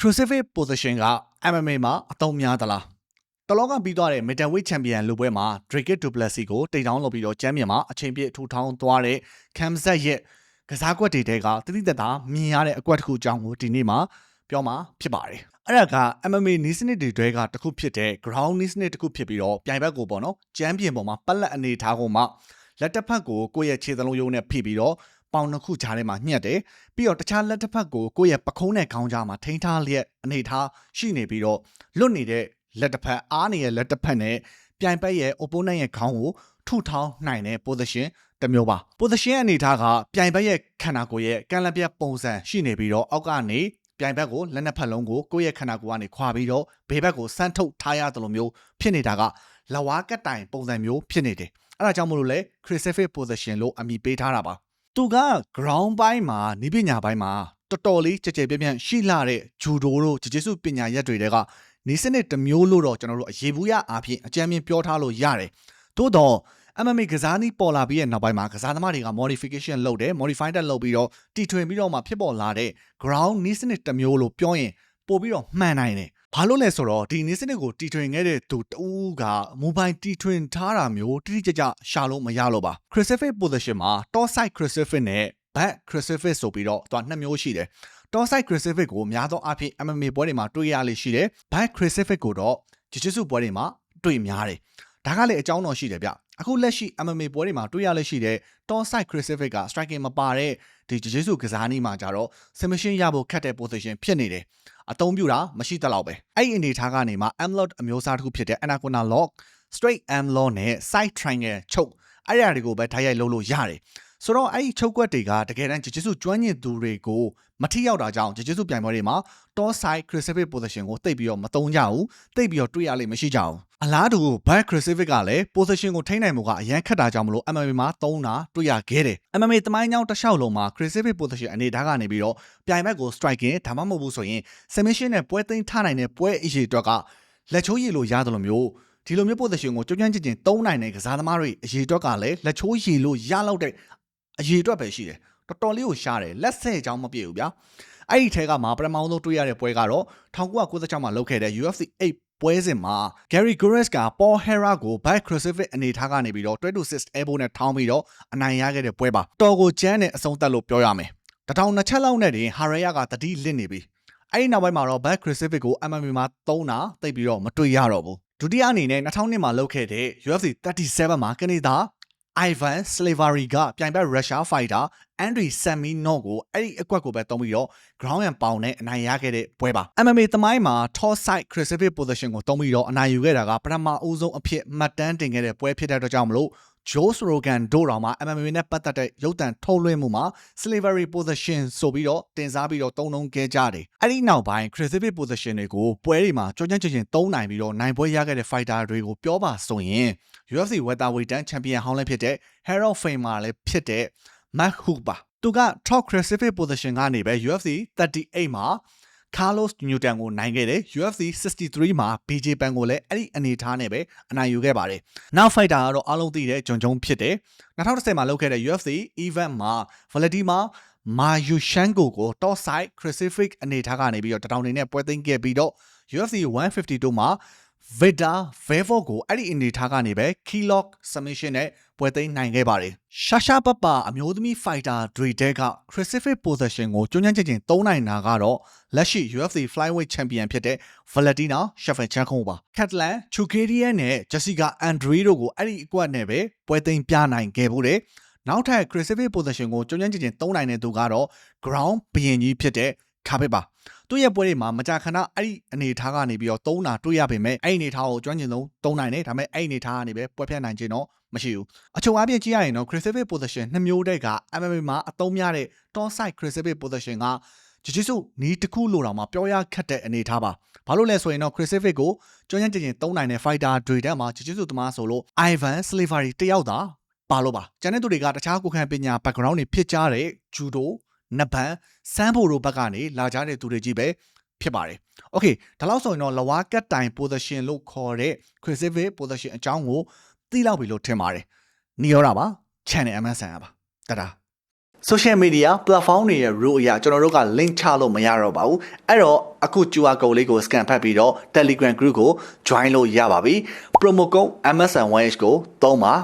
crucifix position က MMA မှာအသုံးများသလားတလောကပြီးသွားတဲ့ middleweight champion လူပွဲမှာ Drake Duplessis ကိုတိတ်တောင်းလုပ်ပြီးတော့ချမ်းမြန်မှာအချိန်ပြည့်ထူထောင်းသွားတဲ့ Kamzat ရဲ့ကစားကွက်တွေတဲကတိတိတတ်တာမြင်ရတဲ့အကွက်တစ်ခုအကြောင်းကိုဒီနေ့မှာပြောမှာဖြစ်ပါတယ်အဲ့ဒါက MMA နီးစနစ်တွေတဲကတစ်ခုဖြစ်တဲ့ ground နီးစနစ်တစ်ခုဖြစ်ပြီးတော့ပြိုင်ဘက်ကိုပေါ့နော်ချမ်းပြင်ပေါ်မှာပက်လက်အနေထားကိုမှလက်တစ်ဖက်ကိုကိုယ့်ရဲ့ခြေသလုံးယုံနဲ့ဖိပြီးတော့ ပေါင်နှစ်ခုကြားထဲမှာညှက်တယ်ပြီးတော့တခြားလက်တစ်ဖက်ကိုကိုယ့်ရဲ့ပခုံးနဲ့ခေါင်းကြားမှာထိန်းထားလျက်အနေထားရှိနေပြီးတော့လွတ်နေတဲ့လက်တစ်ဖက်အားနေတဲ့လက်တစ်ဖက်နဲ့ပြိုင်ဘက်ရဲ့ opponent ရဲ့ခေါင်းကိုထုထောင်းနိုင်တဲ့ position တစ်မျိုးပါ position အနေထားကပြိုင်ဘက်ရဲ့ခန္ဓာကိုယ်ရဲ့ကန့်လန့်ပြတ်ပုံစံရှိနေပြီးတော့အောက်ကနေပြိုင်ဘက်ကိုလက်နှစ်ဖက်လုံးကိုကိုယ့်ရဲ့ခန္ဓာကိုယ်ကနေခွာပြီးတော့ဘေးဘက်ကိုဆန်းထုတ်ထားရတယ်လို့မျိုးဖြစ်နေတာကလဝါကတ်တိုင်ပုံစံမျိုးဖြစ်နေတယ်အဲ့ဒါကြောင့်မလို့လဲ crucifix position လို့အမည်ပေးထားတာပါ သူက ground ဘိုင်းမှာနိပညာဘိုင်းမှာတော်တော်လေးကြကြပြန့်ပြန့်ရှိလာတဲ့ဂျူဒိုတို့ဂျေဂျေဆုပညာရက်တွေတဲကနီးစနစ်တစ်မျိုးလို့တော့ကျွန်တော်တို့အရေးဘူးရအားဖြင့်အကြမ်းမြင်ပြောထားလို့ရတယ်သို့တော့ MMA ကစားနည်းပေါ်လာပြီးတဲ့နောက်ပိုင်းမှာကစားသမားတွေက modification လုပ်တယ် modified တက်လုပ်ပြီးတော့တီထွင်ပြီးတော့မှဖြစ်ပေါ်လာတဲ့ ground နည်းစနစ်တစ်မျိုးလို့ပြောရင်ပို့ပြီးတော့မှန်နိုင်တယ် ဘာလို့လဲဆိုတော့ဒီနည်းစနစ်ကိုတီထွင်ခဲ့တဲ့သူတူက mobile တီထွင်ထားတာမျိုးတိတိကျကျရှာလို့မရလို့ပါ crucifix position မှာ top side crucifix နဲ့ back crucifix ဆိုပြီးတော့သူကနှစ်မျိုးရှိတယ် top side crucifix ကိုများသောအားဖြင့် MMA ပွဲတွေမှာတွေ့ရလေရှိတယ် back crucifix ကိုတော့ jiu-jitsu ပွဲတွေမှာတွေ့များတယ် ဒါကလည်းအကြောင်းတော်ရှိတယ်ဗျအခုလက်ရှိ MMA ပွဲတွေမှာတွေ့ရလက်ရှိတဲ့ top side crucifix က striking မပါတဲ့ဒီ jiu-jitsu ကစားနည်းမှာကြတော့ submission ရဖို့ခက်တဲ့ position ဖြစ်နေတယ်အသုံးပြုတာမရှိတလောက်ပဲအဲ့ဒီအနေထားကနေမှ arm lock အမျိုးအစားတစ်ခုဖြစ်တဲ့ anaconda lock straight arm lock နဲ့ side triangle choke အဲ့ဒါတွေကိုပဲထားရိုက်လုပ်လို့ရတယ် ဆိုတော့အဲ့ဒီချုပ်ကွက်တွေကတကယ်တမ်းဂျေဂျုကျွမ်းကျင်သူတွေကိုမထိရောက်တာကြောင့်ဂျေဂျုပြိုင်ပွဲတွေမှာ top side crucifix position ကိုတိတ်ပြီးတော့မသုံးကြဘူးတိတ်ပြီးတော့တွေ့ရလိမ့်မရှိကြဘူးအလားတူ back crucifix ကလည်း position ကိုထိန်းနိုင်မှုကအရန်ခက်တာကြောင့်မလို့ MMA မှာသုံးတာတွေ့ရခဲ့တယ် MMA တမိုင်းကြောင်းတစ်လျှောက်လုံးမှာ crucifix position အနေထားကနေပြီးတော့ပြိုင်ဘက်ကို striking ဒါမှမဟုတ်ဘူးဆိုရင် submission နဲ့ပွဲသိမ်းထားနိုင်တဲ့ပွဲအရေးအတွက်ကလက်ချိုးရည်လို့ရတယ်လို့မျိုးဒီလိုမျိုး position ကိုကြွကြမ်းကြင်ကြင်သုံးနိုင်တဲ့ကစားသမားတွေအရေးအတွက်ကလည်းလက်ချိုးရည်လို့ရလောက်တဲ့ အရေးအတွက်ပဲရှိတယ်တော်တော်လေးကိုရှားတယ်လက်ဆဲချောင်းမပြည့်ဘူးဗျာအဲ့ဒီထဲကမှပထမဆုံးတွေ့ရတဲ့ပွဲကတော့1996မှာလုပ်ခဲ့တဲ့ UFC 8ပွဲစဉ်မှာ Gary Gores က Paul Hera ကို back crucifix အနေထားကနေပြီးတော့26 elbow နဲ့ထောင်းပြီးတော့အနိုင်ရခဲ့တဲ့ပွဲပါတော်ကိုကျန်းနဲ့အဆုံးသတ်လို့ပြောရမယ်တထောင်နှစ်ချက်လောက်နဲ့တင် Haraya ကတတိလစ်နေပြီအဲ့ဒီနောက်ပိုင်းမှာတော့ back crucifix ကို MMA မှာသုံးတာသိပြီးတော့မတွေ့ရတော့ဘူးဒုတိယအနေနဲ့2000နှစ်မှာလုပ်ခဲ့တဲ့ UFC 37မှာကနေဒါ Ivan Slavery ကပြိုင်ဘက် Russia fighter Andriy Saminov ကိုအဲ့ဒီအကွက်ကိုပဲတုံးပြီးတော့ ground and pound နဲ့အနိုင်ရခဲ့တဲ့ပွဲပါ MMA သမိုင်းမှာ top side crucifix position ကိုတုံးပြီးတော့အနိုင်ယူခဲ့တာကပထမအဦးဆုံးအဖြစ်မှတ်တမ်းတင်ခဲ့တဲ့ပွဲဖြစ်တဲ့အတွက်ကြောင့်မလို့ Joe Rogan တို့တော်မှာ MMA နဲ့ပတ်သက်တဲ့ရုပ်သံထုတ်လွှင့်မှုမှာ slavery position ဆိုပြီးတော့တင်စားပြီးတော့တုံးလုံးခဲ့ကြတယ်။အဲ့ဒီနောက်ပိုင်း crucifix position တွေကိုပွဲတွေမှာကြောကြမ်းကြင်ကြင်သုံးနိုင်ပြီးတော့နိုင်ပွဲရခဲ့တဲ့ fighter တွေကိုပြောပါဆိုရင် UFC welterweight champion ဟောင်းလည်းဖြစ်တဲ့ Harold Famer လည်းဖြစ်တဲ့ Matt Hook ပါ။သူက top crucifix position ကနေပဲ UFC 38မှာ Carlos Newton ကိုနိုင်ခဲ့တယ် UFC 63မှာ BJ Penn ကိုလည်းအဲ့ဒီအနေထားနဲ့ပဲအနိုင်ယူခဲ့ပါတယ်။နောက် fighter ကတော့အားလုံးသိတဲ့ဂျွန်ဂျုံဖြစ်တယ်။2010မှာလုပ်ခဲ့တဲ့ UFC event မှာ Vladimir Mayushenko ကို top side crucifix အနေထားကနေပြီးတော့တထောင်နေနဲ့ပွဲသိမ်းခဲ့ပြီးတော့ UFC 152မှာ Victor Vevo ကိုအဲ့ဒီအနေထားကနေပဲ key lock submission နဲ့ပွဲသိမ်းနိုင်ခဲ့ပါတယ်။ရှာရှာပပအမျိုးသမီး fighter တွေတဲက crucifix position ကိုကျွမ်းကျင်ကျင်သုံးနိုင်တာကတော့လက်ရှိ UFC flyweight champion ဖြစ်တဲ့ Valentina Shevchenko ပါ။ Catalan Chukarian နဲ့ Jessica Andre တို့ကိုအဲ့ဒီအကွက်နဲ့ပဲပွဲသိမ်းပြနိုင်ခဲ့ဖို့တဲ့နောက်ထပ် crucifix position ကိုကျွမ်းကျင်ကျင်သုံးနိုင်တဲ့သူကတော့ ground ဘရင်ကြီးဖြစ်တဲ့ ခါပစ်ပါသူ့ရဲ့ပွဲတွေမှာမကြာခဏအဲ့ဒီအနေထားကနေပြီးတော့သုံးတာတွေ့ရပေမဲ့အဲ့ဒီအနေထားကိုကျွမ်းကျင်ဆုံးသုံးနိုင်တယ်ဒါပေမဲ့အဲ့ဒီအနေထားကနေပဲပွဲဖြတ်နိုင်ခြင်းတော့မရှိဘူးအချုပ်အပြည့်ကြည့်ရရင်တော့ crucifix position နှစ်မျိုးတည်းက MMA မှာအသုံးများတဲ့ top side crucifix position ကဂျဂျစ်စုနီးတစ်ခုလိုတောင်မှပြောရခက်တဲ့အနေထားပါဘာလို့လဲဆိုရင်တော့ crucifix ကိုကျွမ်းကျင်ကျင်သုံးနိုင်တဲ့ fighter တွေတန်းမှာဂျဂျစ်စုသမားဆိုလို့ Ivan Slavery တယောက်သာပါလို့ပါကျန်တဲ့သူတွေကတခြားကိုခံပညာ background တွေဖြစ်ကြတဲ့ဂျူဒို နဘန်စမ်းဖို့တို့ဘက်ကနေလာကြတဲ့သူတွေကြီးပဲဖြစ်ပါတယ်။ Okay ဒါလို့ဆိုရင်တော့လဝါကတ်တိုင် position လို့ခေါ်တဲ့ crucifix position အကြောင်းကိုသိလောက်ပြီလို့ထင်ပါတယ်။နေရောတာပါ channel MSN ပါတတာ social media platform တွေရဲ့ rule အရကျွန်တော်တို့က link ချလို့မရတော့ပါဘူးအဲ့တော့အခု QR code လေးကို scan ဖတ်ပြီးတော့ Telegram group ကို join လို့ရပါပြီ promo code MSN1H ကိုသုံးပါ